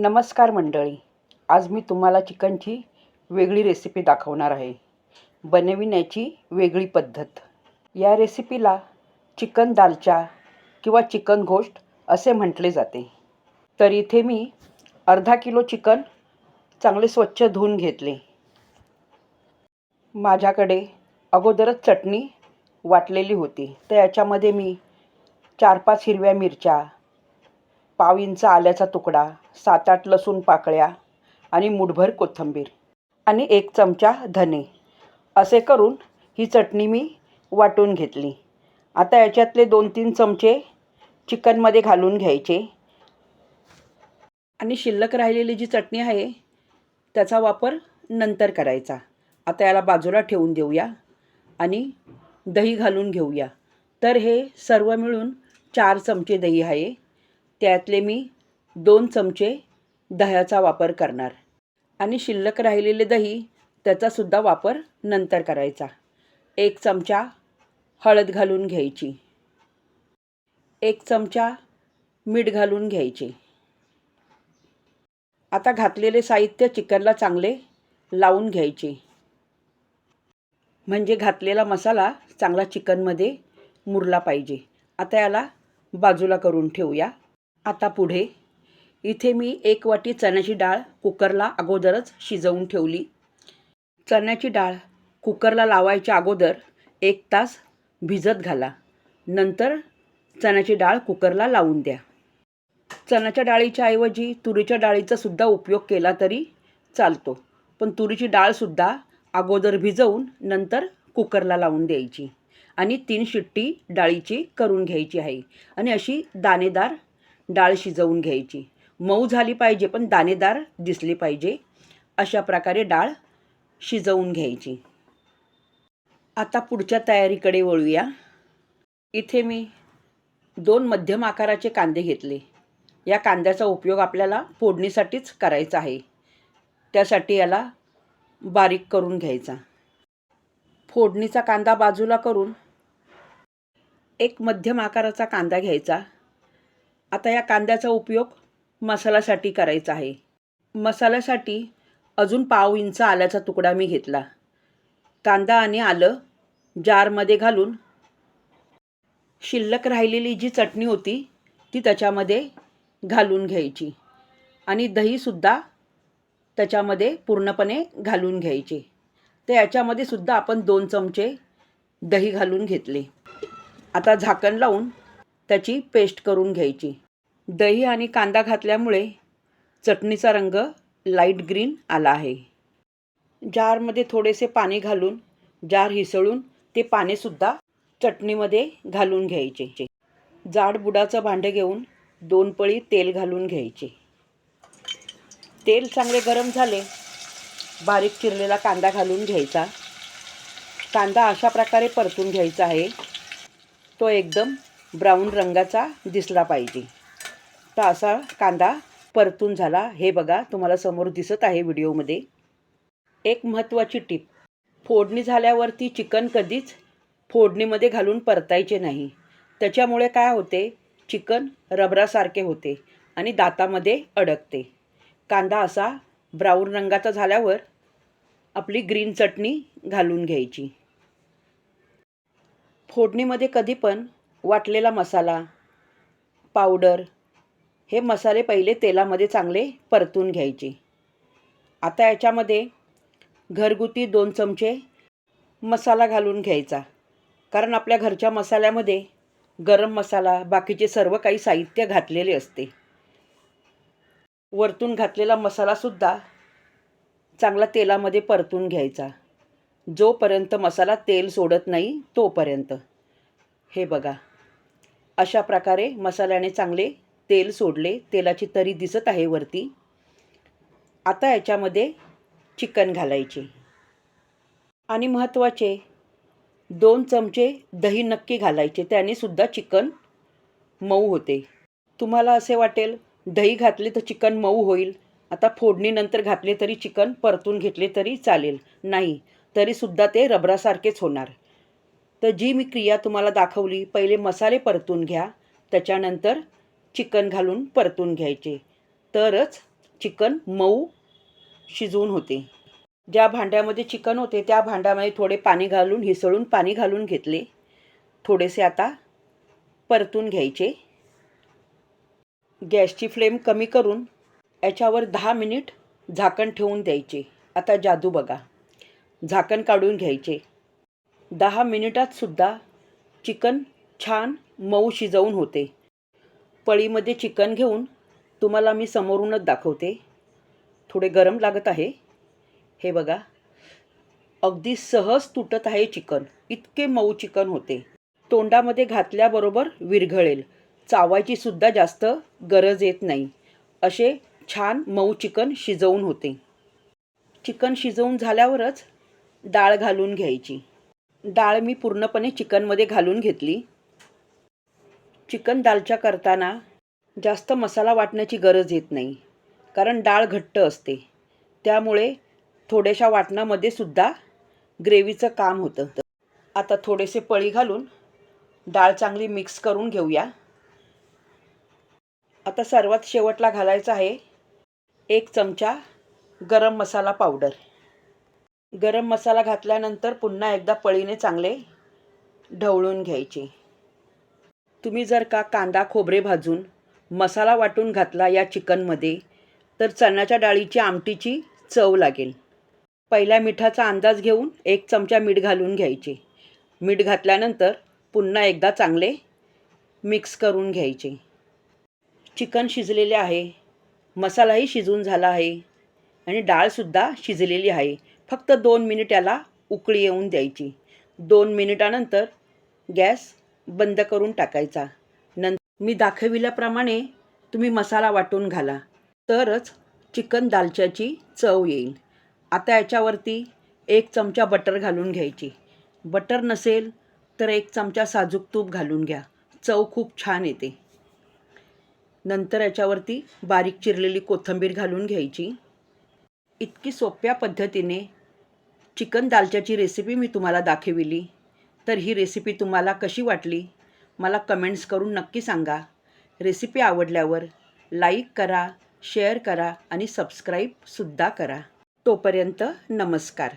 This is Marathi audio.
नमस्कार मंडळी. आज मी तुम्हाला चिकनची वेगळी रेसिपी दाखवणार आहे. बनविण्याची वेगळी पद्धत. या रेसिपीला चिकन दालचा किंवा चिकन घोष्ट असे म्हटले जाते. तर इथे मी अर्धा किलो चिकन चांगले स्वच्छ धुवून घेतले. माझ्याकडे अगोदरच चटणी वाटलेली होती. तर याच्यामध्ये मी चार पाच हिरव्या मिरच्या पाव इंच आल्याचा तुकडा सात आठ लसूण पाकळ्या आणि मुठभर कोथिंबीर आणि एक चमचा धने. असे करून ही चटणी मी वाटून घेतली. आता याच्यातले दोन तीन चमचे चिकनमध्ये घालून घ्यायचे. आणि शिल्लक राहिलेली जी चटणी आहे त्याचा वापर नंतर करायचा. आता याला बाजूला ठेवून देऊया आणि दही घालून घेऊया. तर हे सर्व मिळून चार चमचे दही आहे. त्यातले मी दोन चमचे दह्याचा वापर करणार. आणि शिल्लक राहिलेले दही त्याचासुद्धा वापर नंतर करायचा. एक चमचा हळद घालून घ्यायची. एक चमचा मीठ घालून घ्यायचे. आता घातलेले साहित्य चिकनला चांगले लावून घ्यायचे. म्हणजे घातलेला मसाला चांगला चिकनमध्ये मुरला पाहिजे. आता याला बाजूला करून ठेवूया. आता पुढे. इथे मी एक वाटी चण्याची डाळ कुकरला अगोदरच शिजवून ठेवली. चण्याची डाळ कुकरला लावायच्या अगोदर एक तास भिजत घाला. नंतर चण्याची डाळ कुकरला लावून द्या. चण्याच्या डाळीच्या ऐवजी तुरीच्या डाळीचा सुद्धा उपयोग केला तरी चालतो. पण तुरीची डाळसुद्धा अगोदर भिजवून नंतर कुकरला लावून द्यायची. आणि तीन शिट्टी डाळीची करून घ्यायची आहे. आणि अशी दाणेदार डाळ शिजवून घ्यायची. मऊ झाली पाहिजे पण दाणेदार दिसली पाहिजे. अशा प्रकारे डाळ शिजवून घ्यायची. आता पुढच्या तयारीकडे वळूया. इथे मी दोन मध्यम आकाराचे कांदे घेतले. या कांद्याचा उपयोग आपल्याला फोडणीसाठीच करायचा आहे. त्यासाठी याला बारीक करून घ्यायचा. फोडणीचा कांदा बाजूला करून एक मध्यम आकाराचा कांदा घ्यायचा. आता या कांद्याचा उपयोग मसाल्यासाठी करायचा आहे. मसाल्यासाठी अजून पाव इंच आल्याचा तुकडा मी घेतला. कांदा आणि आलं जारमध्ये घालून शिल्लक राहिलेली जी चटणी होती ती त्याच्यामध्ये घालून घ्यायची. आणि दहीसुद्धा त्याच्यामध्ये पूर्णपणे घालून घ्यायचे. तर याच्यामध्ये सुद्धा आपण दोन चमचे दही घालून घेतले. आता झाकण लावून त्याची पेस्ट करून घ्यायची. दही आणि कांदा घातल्यामुळे चटणीचा रंग लाइट ग्रीन आला आहे. जारमध्ये थोडेसे पाणी घालून जार हिसळून ते पाणीसुद्धा चटणीमध्ये घालून घ्यायचे. जाड बुडाचं भांडं घेऊन दोन पळी तेल घालून घ्यायचे. तेल चांगले गरम झाले बारीक चिरलेला कांदा घालून घ्यायचा. कांदा अशा प्रकारे परतून घ्यायचा आहे. तो एकदम ब्राऊन रंगाचा दिसला पाहिजे. तर असा कांदा परतून झाला. हे बघा तुम्हाला समोर दिसत आहे व्हिडिओमध्ये. एक महत्त्वाची टीप. फोडणी झाल्यावरती चिकन कधीच फोडणीमध्ये घालून परतायचे नाही. त्याच्यामुळे काय होते? चिकन रबरासारखे होते आणि दातामध्ये अडकते. कांदा असा ब्राऊन रंगाचा झाल्यावर आपली ग्रीन चटणी घालून घ्यायची. फोडणीमध्ये कधी पण वाटलेला मसाला पावडर हे मसाले पहिले तेलामध्ये चांगले परतून घ्यायचे. आता याच्यामध्ये घरगुती दोन चमचे मसाला घालून घ्यायचा. कारण आपल्या घरच्या मसाल्यामध्ये गरम मसाला बाकीचे सर्व काही साहित्य घातलेले असते. वरतून घातलेला मसालासुद्धा चांगला तेलामध्ये परतून घ्यायचा. जोपर्यंत मसाला तेल सोडत नाही तोपर्यंत. हे बघा. अशा प्रकारे मसाल्याने चांगले तेल सोडले तेलाची तरी दिसत आहे वरती. आता याच्यामध्ये चिकन घालायचे. आणि महत्त्वाचे दोन चमचे दही नक्की घालायचे त्याने सुद्धा चिकन मऊ होते. तुम्हाला असे वाटेल दही घातले तर चिकन मऊ होईल. आता फोडणीनंतर घातले तरी चिकन परतून घेतले तरी चालेल. नाही तरीसुद्धा ते रबरासारखेच होणार. तर जी मी क्रिया तुम्हाला दाखवली पहिले मसाले परतून घ्या त्याच्यानंतर चिकन घालून परतून घ्यायचे. तरच चिकन मऊ शिजवून होते. ज्या भांड्यामध्ये चिकन होते त्या भांड्यामध्ये थोडे पाणी घालून हिसळून पाणी घालून घेतले. थोडेसे आता परतून घ्यायचे. गॅसची फ्लेम कमी करून याच्यावर दहा मिनिट झाकण ठेवून द्यायचे. आता जादू बघा. झाकण काढून घ्यायचे. दहा मिनिटात सुद्धा चिकन छान मऊ शिजवून होते. पळीमध्ये चिकन घेऊन तुम्हाला मी समोरूनच दाखवते. थोडे गरम लागत आहे. हे बघा. अगदी सहज तुटत आहे चिकन. इतके मऊ चिकन होते. तोंडामध्ये घातल्याबरोबर विरघळेल. चावायची सुद्धा जास्त गरज येत नाही. असे छान मऊ चिकन शिजवून होते. चिकन शिजवून झाल्यावरच डाळ घालून घ्यायची. डाळ मी पूर्णपणे चिकनमध्ये घालून घेतली. चिकन दालच्या करताना जास्त मसाला वाटण्याची गरज येत नाही कारण डाळ घट्ट असते. त्यामुळे थोड्याशा वाटणामध्ये सुद्धा ग्रेव्हीचं काम होतं. आता थोडेसे पळी घालून डाळ चांगली मिक्स करून घेऊया. आता सर्वात शेवटला घालायचं आहे एक चमचा गरम मसाला पावडर. गरम मसाला घातल्यानंतर पुन्हा एकदा पळीने चांगले ढवळून घ्यायचे. तुम्ही जर का कांदा खोबरे भाजून मसाला वाटून घातला या चिकनमध्ये तर चण्याच्या डाळीची आमटीची चव लागेल. पहिल्या मिठाचा अंदाज घेऊन एक चमचा मीठ घालून घ्यायचे. मीठ घातल्यानंतर पुन्हा एकदा चांगले मिक्स करून घ्यायचे. चिकन शिजलेले आहे. मसालाही शिजून झाला आहे. आणि डाळसुद्धा शिजलेली आहे. फक्त दोन मिनिट याला उकळी येऊन द्यायची. दोन मिनिटानंतर गॅस बंद करून टाकायचा. नं मी दाखविल्याप्रमाणे तुम्ही मसाला वाटून घाला. तरच चिकन दालच्याची चव येईल. आता याच्यावरती एक चमचा बटर घालून घ्यायची. बटर नसेल तर एक चमचा साजूक तूप घालून घ्या. चव खूप छान येते. नंतर याच्यावरती बारीक चिरलेली कोथिंबीर घालून घ्यायची. इतकी सोप्या पद्धतीने चिकन दालच्याची रेसिपी मी तुम्हाला दाखविली. तर ही रेसिपी तुम्हाला कशी वाटली? मला कमेंट्स करून नक्की सांगा. रेसिपी आवडल्यावर लाईक करा शेअर करा आणि सबस्क्राईबसुद्धा करा. तोपर्यंत नमस्कार.